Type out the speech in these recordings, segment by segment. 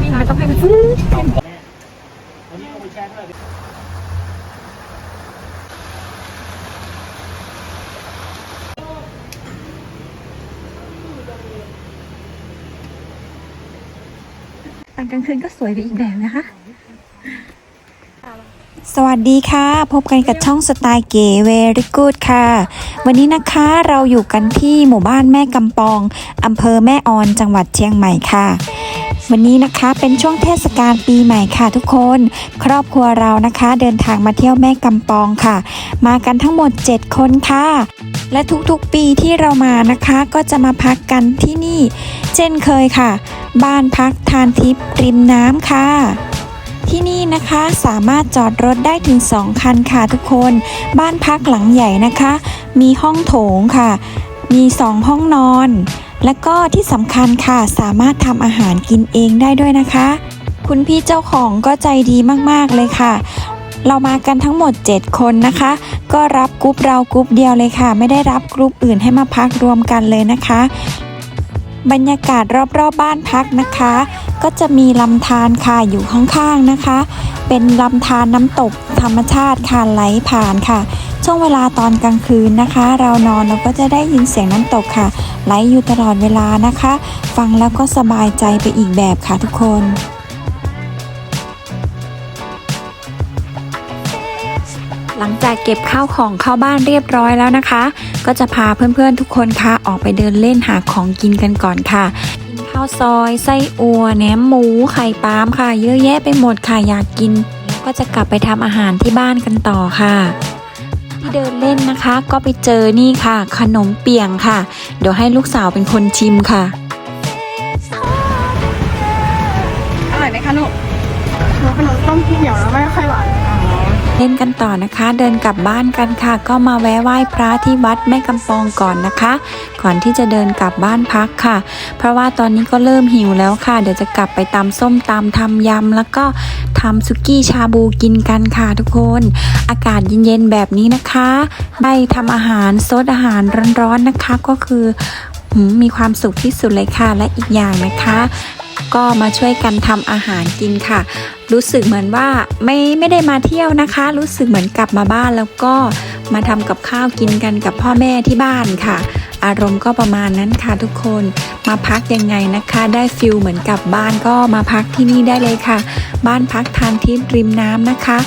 วิ่งมันต้องให้มันฟื้นตอนกลางคืนก็สวยไปอีกแบบนะคะ สวัสดีค่ะ พบกันกับช่องสไตล์เก๋เวริกูดค่ะ วันนี้นะคะเราอยู่กันที่หมู่บ้านแม่กำปองอำเภอแม่ออนจังหวัดเชียงใหม่ค่ะ วันนี้นะคะเป็นช่วงเทศกาลปีใหม่ค่ะทุกคน ครอบครัวเรานะคะเดินทางมาเที่ยวแม่กำปองค่ะ มากันทั้งหมด 7 คนค่ะ และทุกๆปีที่เรามานะคะก็จะมาพักกันที่นี่ เช่นเคยค่ะ บ้านพักทานทิพย์ริมน้ำค่ะที่นี่นะคะสามารถจอดรถได้ถึง 2 คันค่ะทุกคน บ้านพักหลังใหญ่นะคะ มีห้องโถงค่ะ มี 2 ห้องนอน และก็ที่สำคัญค่ะสามารถทำอาหารกินเองได้ด้วยนะคะ คุณพี่เจ้าของก็ใจดีมากๆเลยค่ะ เรามากันทั้งหมด 7 คนนะคะ ก็รับกรุ๊ปเรากรุ๊ปเดียวเลยค่ะ ไม่ได้รับกรุ๊ปอื่นให้มาพักรวมกันเลยนะคะ บรรยากาศรอบๆบบ้านพักนะคะ ก็จะมีลำธารค่ะอยู่ข้างๆนะคะ เป็นลำธารน้ำตกธรรมชาติค่ะไหลผ่านค่ะ ช่วงเวลาตอนกลางคืนนะคะ เรานอนเราก็จะได้ยินเสียงน้ำตกค่ะ ไหลอยู่ตลอดเวลานะคะ ฟังแล้วก็สบายใจไปอีกแบบค่ะทุกคนหลังจากเก็บข้าวของเข้าบ้านเรียบร้อยแล้วนะคะ ก็จะพาเพื่อนๆทุกคนค่ะออกไปเดินเล่นหาของกินกันก่อนค่ะกินข้าวซอยไส้อัวแหนมหมูไข่ปาล์มค่ะ เยอะแยะไปหมดค่ะอยากกิน แล้วก็จะกลับไปทำอาหารที่บ้านกันต่อค่ะ ที่เดินเล่นนะคะ ก็ไปเจอนี่ค่ะ ขนมเปียงค่ะ เดี๋ยวให้ลูกสาวเป็นคนชิมค่ะ อร่อยไหมคะลูกหนูขนมต้มที่เหนียวแล้วไม่ค่อยหวาน เล่นกันต่อนะคะ เดินกลับบ้านกันค่ะ ก็มาแวะไหว้พระที่วัดแม่กำปองก่อนนะคะ ก่อนที่จะเดินกลับบ้านพักค่ะ เพราะว่าตอนนี้ก็เริ่มหิวแล้วค่ะ เดี๋ยวจะกลับไปตำส้มตำทำยำแล้วก็ทำซุกี้ชาบูกินกันค่ะทุกคน อากาศเย็นๆแบบนี้นะคะได้ทำอาหารซดอาหารร้อนๆนะคะ ก็คือมีความสุขที่สุดเลยค่ะ และอีกอย่างนะคะ ก็มาช่วยกันทำอาหารกินค่ะ รู้สึกเหมือนว่าไม่ไม่ได้มาเที่ยวนะคะ รู้สึกเหมือนกลับมาบ้านแล้วก็มาทำกับข้าวกินกันกับพ่อแม่ที่บ้านค่ะ อารมณ์ก็ประมาณนั้นค่ะทุกคนมาพักยังไงนะคะ ได้ฟิลเหมือนกลับบ้านก็มาพักที่นี่ได้เลยค่ะ บ้านพักทานทิพย์ริมน้ำนะคะ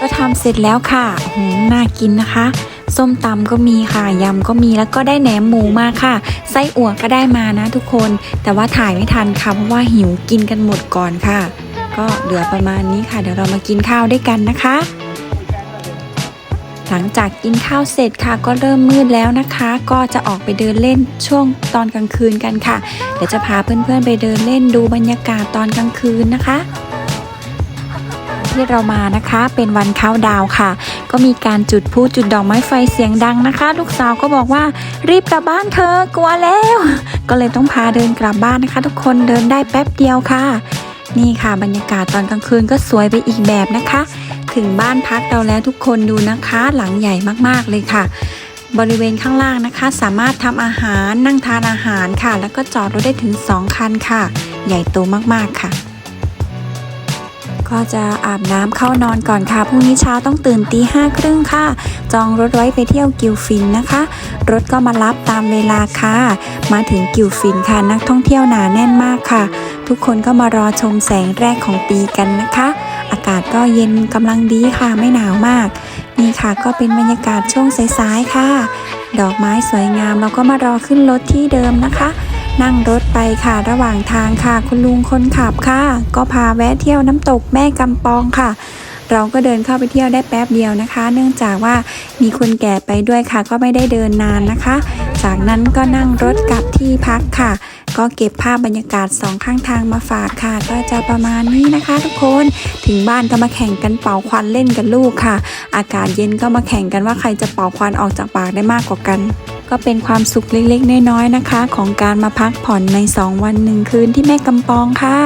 ก็ทำเสร็จแล้วค่ะหืมน่ากินนะคะ ส้มตำก็มีค่ะยำก็มีแล้วก็ได้แหนมหมูมาค่ะ ไส้อั่วก็ได้มานะทุกคน แต่ว่าถ่ายไม่ทันค่ะเพราะว่าหิวกินกันหมดก่อนค่ะ ก็เหลือประมาณนี้ค่ะ เดี๋ยวเรามากินข้าวด้วยกันนะคะ หลังจากกินข้าวเสร็จค่ะ ก็เริ่มมืดแล้วนะคะ ก็จะออกไปเดินเล่นช่วงตอนกลางคืนกันค่ะ เดี๋ยวจะพาเพื่อนๆไปเดินเล่นดูบรรยากาศตอนกลางคืนนะคะ ที่เรามานะคะ เป็นวันเข้าน์ดาวค่ะ ก็มีการจุดพลุจุดดอกไม้ไฟเสียงดังนะคะ ลูกสาวก็บอกว่ารีบกลับบ้านเธอกลัวแล้ว ก็เลยต้องพาเดินกลับบ้านนะคะ ทุกคนเดินได้แป๊บเดียวค่ะ นี่ค่ะบรรยากาศตอนกลางคืนก็สวยไปอีกแบบนะคะ ถึงบ้านพักเราแล้วทุกคนดูนะคะ หลังใหญ่มากๆเลยค่ะบริเวณข้างล่างนะคะ สามารถทำอาหารนั่งทานอาหารค่ะ แล้วก็จอดรถได้ถึง 2 คันค่ะ ใหญ่โตมากๆค่ะ ก็จะอาบน้ำเข้านอนก่อนค่ะพรุ่งนี้เช้าต้องตื่นตีห้าครึ่งค่ะ จองรถไว้ไปเที่ยวกิวฟินนะคะ รถก็มารับตามเวลาค่ะ มาถึงกิวฟินค่ะนักท่องเที่ยวหนาแน่นมากค่ะ ทุกคนก็มารอชมแสงแรกของปีกันนะคะ อากาศก็เย็นกำลังดีค่ะไม่หนาวมาก นี่ค่ะก็เป็นบรรยากาศช่วงสายๆค่ะ ดอกไม้สวยงามเราก็มารอขึ้นรถที่เดิมนะคะ นั่งรถไปค่ะระหว่างทางค่ะ คุณลุงคนขับค่ะ ก็พาแวะเที่ยวน้ำตกแม่กำปองค่ะ เราก็เดินเข้าไปเที่ยวได้แป๊บเดียวนะคะ เนื่องจากว่ามีคนแก่ไปด้วยค่ะ ก็ไม่ได้เดินนานนะคะ จากนั้นก็นั่งรถกลับที่พักค่ะ ก็เก็บภาพบรรยากาศสองข้างทางมาฝากค่ะ ก็จะประมาณนี้นะคะ ทุกคนถึงบ้านก็มาแข่งกันเป่าควันเล่นกันลูกค่ะ อากาศเย็นก็มาแข่งกันว่าใครจะเป่าควันออกจากปากได้มากกว่ากัน ก็เป็นความสุขเล็กๆ น้อยๆนะคะ ของการมาพักผ่อนใน 2 วันหนึ่งคืนที่แม่กำปองค่ะ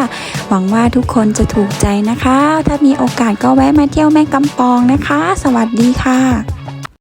หวังว่าทุกคนจะถูกใจนะคะ ถ้ามีโอกาสก็แวะมาเที่ยวแม่กำปองนะคะ สวัสดีค่ะ